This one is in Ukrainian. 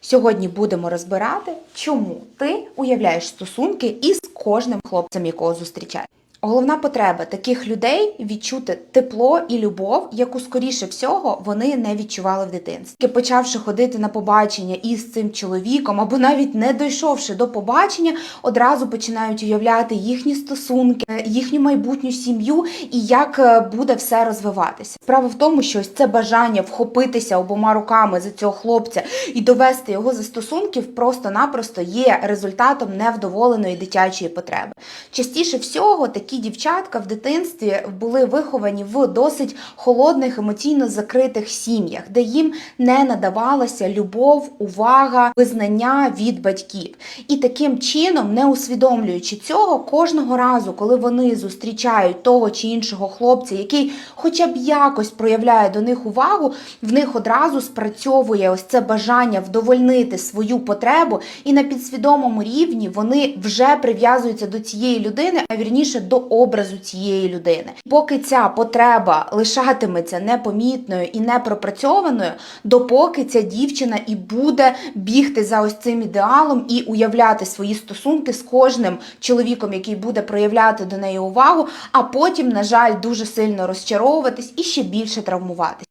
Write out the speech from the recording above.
Сьогодні будемо розбирати, чому ти уявляєш стосунки із кожним хлопцем, якого зустрічаєш. Головна потреба таких людей відчути тепло і любов, яку скоріше всього вони не відчували в дитинстві. Почавши ходити на побачення із цим чоловіком, або навіть не дійшовши до побачення, одразу починають уявляти їхні стосунки, е, їхню майбутню сім'ю і як е, буде все розвиватися. Справа в тому, що ось це бажання вхопитися обома руками за цього хлопця і довести його за стосунків просто-напросто є результатом невдоволеної дитячої потреби. Частіше всього такі дівчатка в дитинстві були виховані в досить холодних, емоційно закритих сім'ях, де їм не надавалася любов, увага, визнання від батьків. І таким чином, не усвідомлюючи цього, кожного разу, коли вони зустрічають того чи іншого хлопця, який хоча б якось проявляє до них увагу, в них одразу спрацьовує ось це бажання вдовольнити свою потребу, і на підсвідомому рівні вони вже прив'язуються до цієї людини, а вірніше до образу цієї людини. Поки ця потреба лишатиметься непомітною і непропрацьованою, допоки ця дівчина і буде бігти за ось цим ідеалом і уявляти свої стосунки з кожним чоловіком, який буде проявляти до неї увагу, а потім, на жаль, дуже сильно розчаровуватись і ще більше травмуватись.